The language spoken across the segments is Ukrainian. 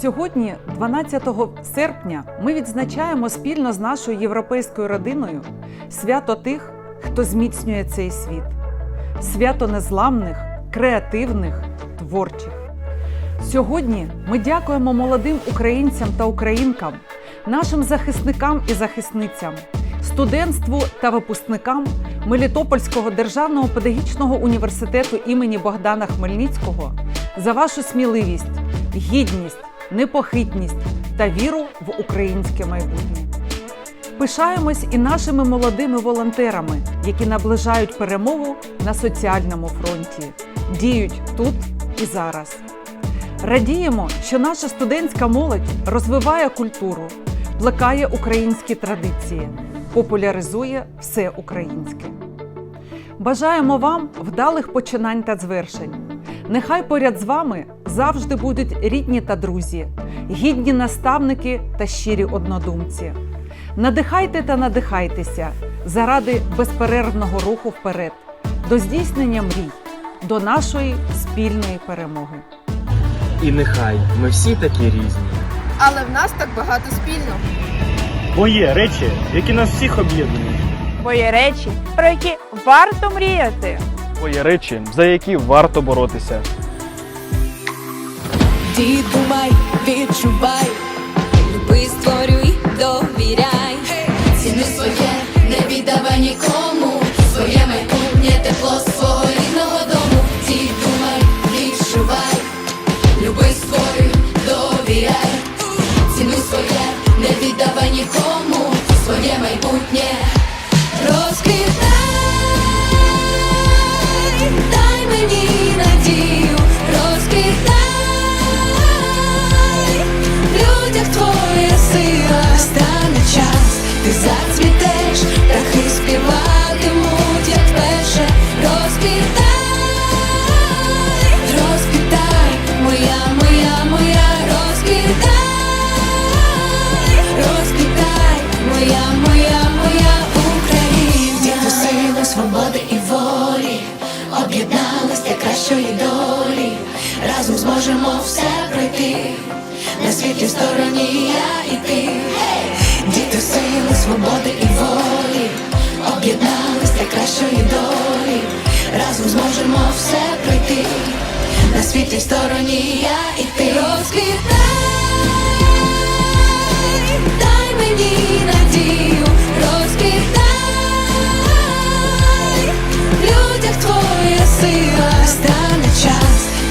Сьогодні, 12 серпня, ми відзначаємо спільно з нашою європейською родиною свято тих, хто зміцнює цей світ, свято незламних, креативних, творчих. Сьогодні ми дякуємо молодим українцям та українкам, нашим захисникам і захисницям, студентству та випускникам Мелітопольського державного педагогічного університету імені Богдана Хмельницького за вашу сміливість, гідність, непохитність та віру в українське майбутнє. Пишаємось і нашими молодими волонтерами, які наближають перемогу на соціальному фронті, діють тут і зараз. Радіємо, що наша студентська молодь розвиває культуру, плекає українські традиції, популяризує все українське. Бажаємо вам вдалих починань та звершень. Нехай поряд з вами завжди будуть рідні та друзі, гідні наставники та щирі однодумці. Надихайте та надихайтеся заради безперервного руху вперед, до здійснення мрій, до нашої спільної перемоги. І нехай ми всі такі різні. Але в нас так багато спільного. Бо є речі, які нас всіх об'єднують. Бо є речі, про які варто мріяти. Бо є речі, за які варто боротися. Ти думай, відчувай, люби, створюй, довіряй. Ціни своє, не віддавай нікому. Своє майбутнє тепло свого кращої долі, разом зможемо все пройти. На світлій стороні я і ти. Діти сили, свободи і волі. Об'єднались для кращої долі. Разом зможемо все пройти. На світлій стороні я і ти. Розквітай,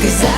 в людях